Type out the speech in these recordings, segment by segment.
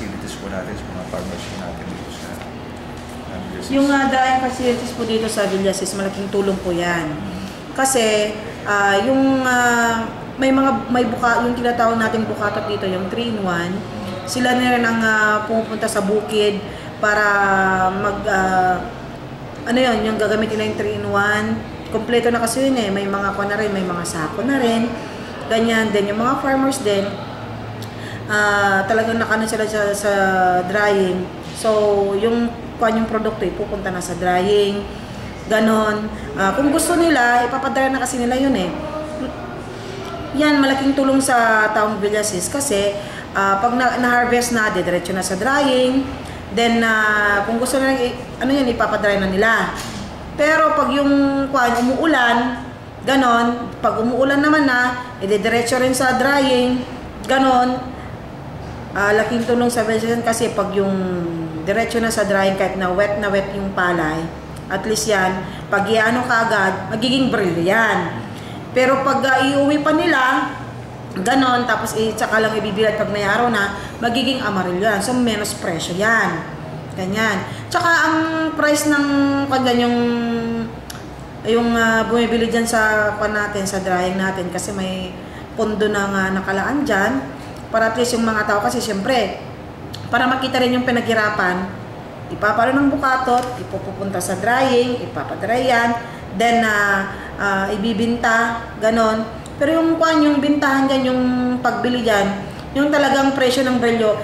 facilities po natin sa mga farmers po natin dito sa uh, Villasis? Yung uh, drying facilities po dito sa Villasis, malaking tulong po yan. Kasi ah, yung ah, may mga may buka yung tinatawag nating bukatot dito yung 3 in 1 sila na rin ang ah, pumupunta sa bukid para mag ah, ano yun yung gagamitin na yung 3 in 1 kompleto na kasi yun eh. May mga ko na rin may mga sako na rin. Ganyan. Din yung mga farmers din ah talagang nakano sila sa, sa drying. So, yung kuan yung produkto ay pupunta na sa drying. Ganon. Ah, kung gusto nila, ipapadry na kasi nila yun eh. Yan, malaking tulong sa taong Villasis kasi ah, pag na- na-harvest na, diretso na sa drying. Then, ah, kung gusto nila, ano yan, ipapadry na nila. Pero pag yung kuan umuulan, ganon, pag umuulan naman na, ide-diretso rin sa drying, ganon, Ah, laking tulong sa vegetation kasi pag yung diretso na sa drying kahit na wet na wet yung palay, at least yan, pag iano ka agad, magiging brill yan. Pero pag ah, iuwi pa nila, ganon, tapos eh, tsaka lang ibibilad pag may araw na, magiging amarillo yan. So, menos presyo yan. Ganyan. Tsaka ang price ng kanya yung yung ah, bumibili dyan sa pan natin, sa drying natin kasi may pondo na nga nakalaan dyan para at least yung mga tao kasi syempre para makita rin yung pinaghirapan ipapalo ng bukatot ipupunta sa drying ipapadry yan then na ibibinta ganon. Pero yung kwan yung bintahan dyan yung pagbili dyan yung talagang presyo ng brelyo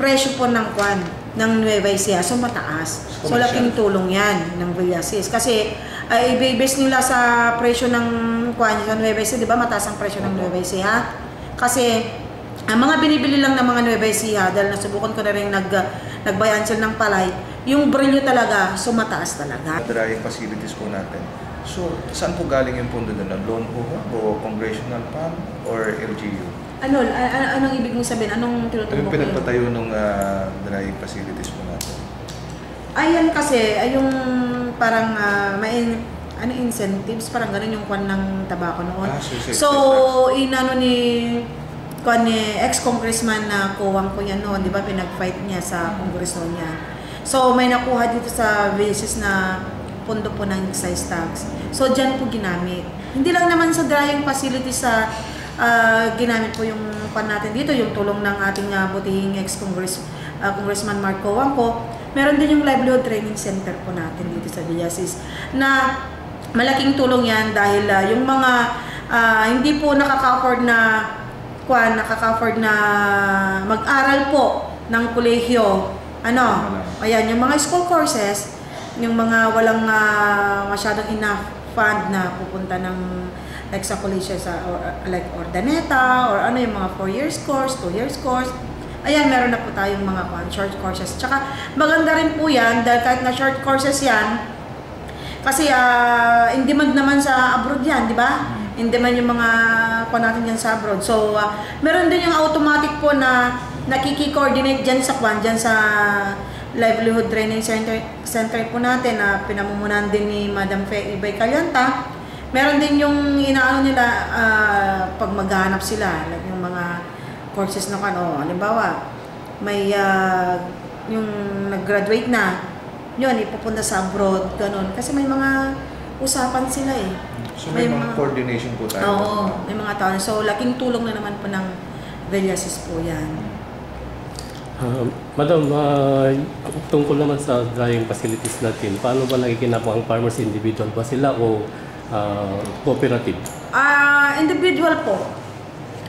presyo po ng kwan ng Nueva Ecija. So mataas. So laking tulong yan ng Villasis kasi ay ibibase nila sa presyo ng kwan sa Nueva Ecija di ba? Mataas ang presyo ng Nueva Ecija. Kasi ang mga binibili lang ng mga Nueva Ecija dahil nasubukan ko na rin nag nagbayan sila ng palay yung brilyo talaga sumataas talaga drying facilities po natin. So, saan po galing yung pondo doon? Loan po ba? O congressional fund? Or LGU? ano a- a- anong ibig mong sabihin anong Ano tinutumbok yung pinagpatayo ng uh, drying facilities po natin? Ayan kasi, ay yung parang ah, may ano incentives, parang ganun yung kwan ng tabako noon. Ah, so, so, So, inano ni ni ex-congressman na kuwang ko yan noon, di ba, pinag-fight niya sa kongreso niya. So, may nakuha dito sa basis na pondo po ng excise tax. So, dyan po ginamit. Hindi lang naman sa drying facility sa ah, ginamit po yung kwan natin dito, yung tulong ng ating uh, butihing ex-congress ah, Congressman Mark Coangco. Meron din yung livelihood training center po natin dito sa Villasis na malaking tulong yan dahil ah, yung mga ah, hindi po nakaka-afford na kwan, nakaka-afford na mag-aral po ng kolehiyo. Ano? Ayan, yung mga school courses, yung mga walang ah, masyadong enough fund na pupunta ng like sa kolehiyo sa or, like Ordaneta or ano yung mga 4 years course, 2 years course. Ayan, meron na po tayong mga kwan, short courses. Tsaka maganda rin po yan dahil kahit na short courses yan, kasi ah, in demand naman sa abroad yan, di ba? In demand yung mga kwan natin yan sa abroad. So, ah, meron din yung automatic po na nakiki-coordinate dyan sa kwan, dyan sa livelihood training center, center po natin na pinamumunan din ni Madam Fe Ibay Calyanta. Meron din yung inaano nila ah, pag maghanap sila, like yung mga courses na ano, halimbawa, may ah, yung nag-graduate na, yun, ipupunta sa abroad, ganun. Kasi may mga usapan sila eh. So, may, May mga mga- coordination po tayo. Oo, may mga tao. So, laking tulong na naman po ng Villasis po yan. Ah, Madam, ah, tungkol naman sa drying facilities natin, paano ba nakikinapa ang farmers individual ba sila o ah, cooperative? Ah, individual po.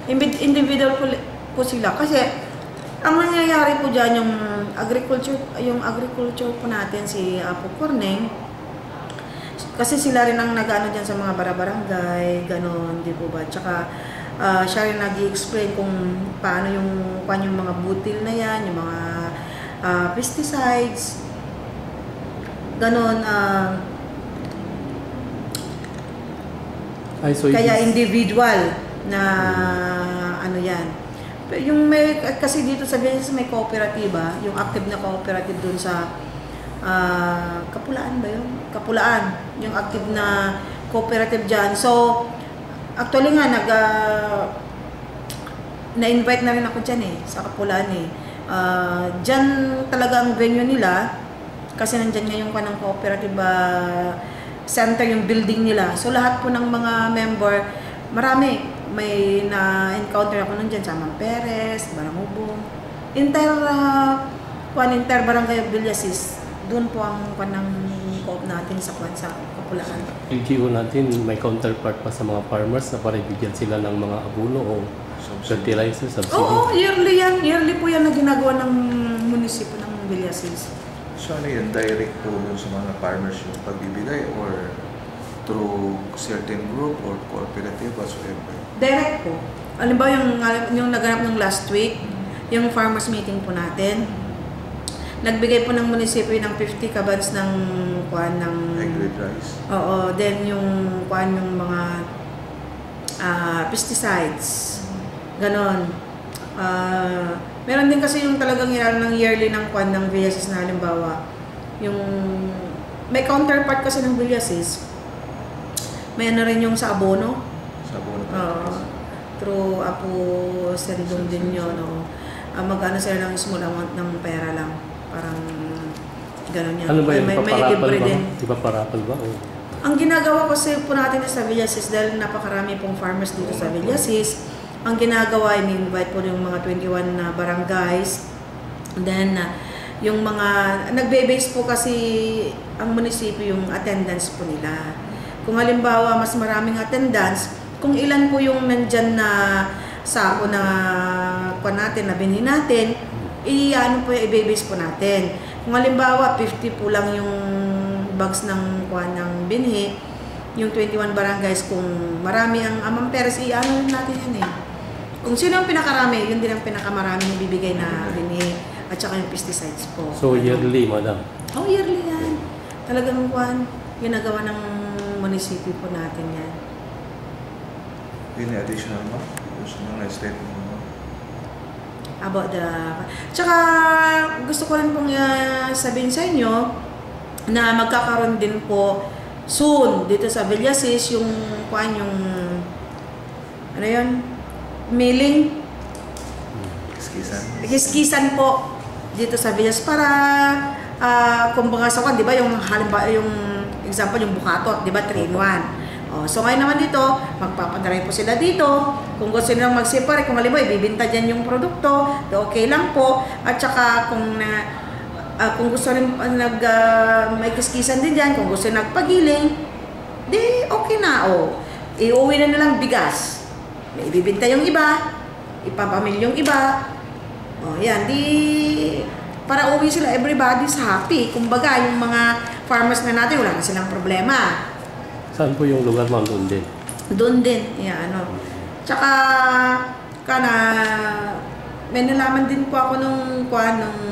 Individual po, po sila. Kasi, ang nangyayari po dyan, yung agriculture, yung agriculture po natin, si Apo Corneng, kasi sila rin ang nag-ano dyan sa mga barabarangay, ganon, di po ba? Tsaka, ah, siya rin nag explain kung paano yung, paano yung mga butil na yan, yung mga ah, pesticides, ganon, ah, Ay, so Kaya individual na ano yan. Pero Yung may, kasi dito sa Villages may kooperatiba, yung active na cooperative dun sa ah, Kapulaan ba yun? Kapulaan, yung active na cooperative dyan. So, actually nga, nag, ah, na-invite na rin ako dyan eh, sa Kapulaan eh. Ah, dyan talaga ang venue nila, kasi nandyan nga yung kanang cooperative ah, center, yung building nila. So lahat po ng mga member, marami. May na-encounter ako nun dyan sa Mang Perez, Barangubong. Inter, uh, kwan, inter barangay of Villasis. Doon po ang kanang co-op natin sa kwan sa Kapulaan. LGU natin may counterpart pa sa mga farmers na para bigyan sila ng mga abono o fertilizer, subsidy. Oo, yearly yan. Yearly po yan na ginagawa ng munisipyo ng Villasis. So ano yun, direct po sa mga farmers yung pagbibigay or through certain group or cooperative whatsoever? Direct po. Alam ba yung, yung naganap ng last week, yung farmers meeting po natin, nagbigay po ng munisipyo ng 50 kabans ng kuan ng Hybrid rice? Oo, then yung kuan yung mga ah, pesticides. Ganon. Ah, meron din kasi yung talagang yan ng yearly ng kuan ng Villasis na halimbawa, yung may counterpart kasi ng Villasis. May ano rin yung sa abono. Sa abono Oo. through Apo Sendong din yun. No? Uh, mag-ano sila ng small amount ng pera lang. Parang gano'n yan. Ano ba yun? May, may Ipaparapal ba? din. Ipaparapal ba? O, Ang ginagawa kasi po natin sa Villasis dahil napakarami pong farmers dito sa Villasis, ang ginagawa, I mean, invite po yung mga 21 na barangays. Then, uh, yung mga, nagbe-base po kasi ang munisipyo yung attendance po nila. Kung halimbawa, mas maraming attendance, kung ilan po yung nandyan na sako na kwa natin, na binhi natin, i-ano po, i-base po natin. Kung halimbawa, 50 po lang yung bags ng kuha ng binhi, yung 21 barangays, kung marami ang amang peres, i-ano natin yan eh. Kung sino ang pinakarami, yun din ang pinakamaraming bibigay na binhi at saka yung pesticides po. So, yearly, madam. Oh, yearly yan. Talagang kuhan, ginagawa ng munisipyo po natin yan. Any additional mo na statement mo? About the... Tsaka gusto ko rin pong uh, sabihin sa inyo na magkakaroon din po soon dito sa Villasis yung kuan yung ano yun? Milling Kiskisan? kiskisan po dito sa Villas para ah kumbaga sa kan, 'di ba, yung halimbawa yung example yung bukatot, 'di ba, 3 in 1. Oh, so ngayon naman dito, magpapadry po sila dito. Kung gusto nilang mag-separate, kung halimbawa ibibenta diyan yung produkto, okay lang po. At saka kung na ah, kung gusto rin ah, nag ah, may kiskisan din diyan, kung gusto nagpagiling, di okay na oh. Iuwi na nilang bigas. May ibibenta yung iba, ipapamil yung iba, Oh, yan. Di, para uwi sila, everybody's happy. Kumbaga, yung mga farmers na natin, wala na silang problema. Saan po yung lugar, ma'am? Doon din. Doon din. Yan, ano. Tsaka, kana, may nalaman din po ako nung, kuha, nung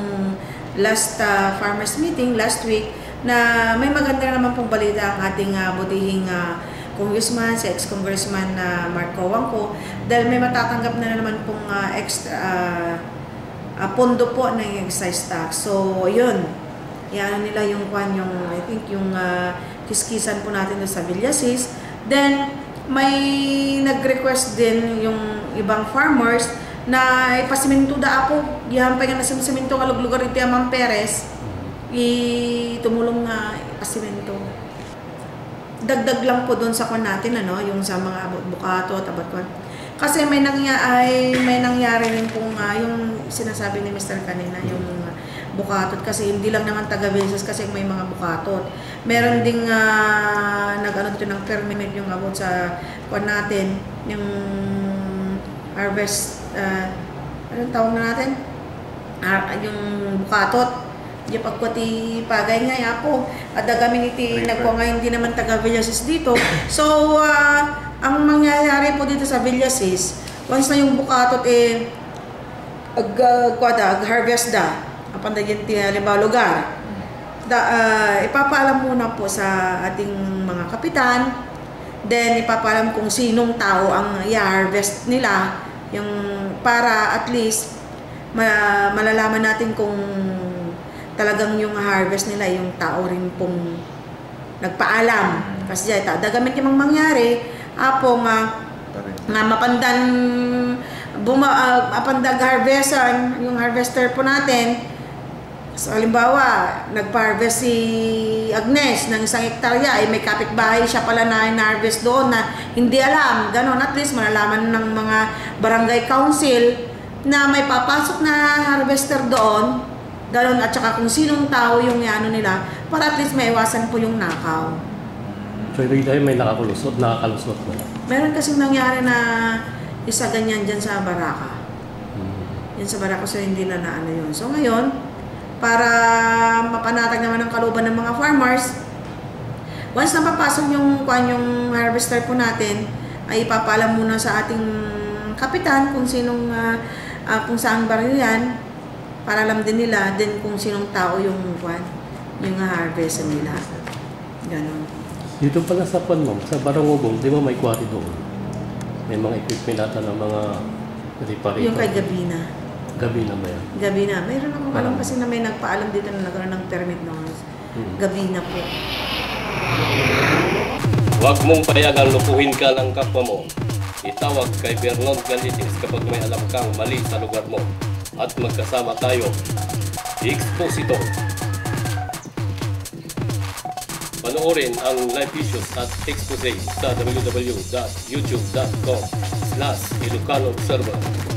last ah, farmers meeting, last week, na may maganda naman pong balita ang ating ah, butihing ah, congressman, si ex-congressman na Mark Cowangco, dahil may matatanggap na naman pong ah, extra ah, ah, pondo po ng excise tax. So, yun. Yan nila yung kwan, yung, I think, yung ah, kiskisan po natin sa Villasis. Then, may nag-request din yung ibang farmers na ipasiminto da ako. Gihampay nga na sa siminto nga lugar iti Amang Perez. Itumulong nga ipasiminto. Dagdag lang po doon sa kwan natin, ano, yung sa mga bukato at abot kwan. Kasi may nangyari, may nangyari rin pong ah, yung sinasabi ni Mr. kanina, yung ah, bukatot kasi hindi lang naman taga Villas kasi may mga bukatot. Meron ding uh, nag-ano dito ng permit yung about sa kwan natin, yung harvest, uh, anong tawag na natin? Ah, yung bukatot. Yung pagkwati pagay nga yapo. At dagamin iti nagkuha nga hindi naman taga Villasis dito. So, ah, ang mangyayari po dito sa Villasis, once na yung bukatot eh, ag, uh, kwada, ag harvest da, apan da yung halimbawa lugar, da, ah, ipapaalam muna po sa ating mga kapitan, then ipapaalam kung sinong tao ang i-harvest nila, yung para at least ma- malalaman natin kung talagang yung harvest nila, yung tao rin pong nagpaalam. Kasi ta, dagamit yung mangyari, apo nga, nga mapandan buma, uh, ah, yung harvester po natin, so halimbawa, nagpa-harvest si Agnes ng isang hektarya, ay may kapitbahay siya pala na na-harvest doon na hindi alam, ganon, at least malalaman ng mga barangay council na may papasok na harvester doon, ganon, at saka kung sinong tao yung ano nila, para at least maiwasan po yung nakaw. So ibig sabihin may nakakulusot, nakakalusot na. Meron kasing nangyari na isa ganyan dyan sa Baraka. Hmm. Yan sa Barako so hindi na naano yun. So ngayon, para mapanatag naman ang kalooban ng mga farmers, once na papasok yung, kwan yung harvester po natin, ay ipapaalam muna sa ating kapitan kung sinong, ah, ah, kung saan baryo yan, para alam din nila din kung sinong tao yung kwan, yung harvest nila. Ganon. Dito pala sa pan mo, sa Barangubong, di ba may quarry doon? May mga equipment nata ng mga ripari. Yung kay Gabina. Gabi na ba yan? Gabi na. Mayroon akong alam kasi na may nagpaalam dito na nagkaroon ng permit noon. Hmm. Gabi na po. Huwag mong payagang lupuhin ka ng kapwa mo. Itawag kay Vernon Galitis kapag may alam kang mali sa lugar mo. At magkasama tayo. Expositor. Panoorin ang live issues at expose sa www.youtube.com slash Ilocano Observer.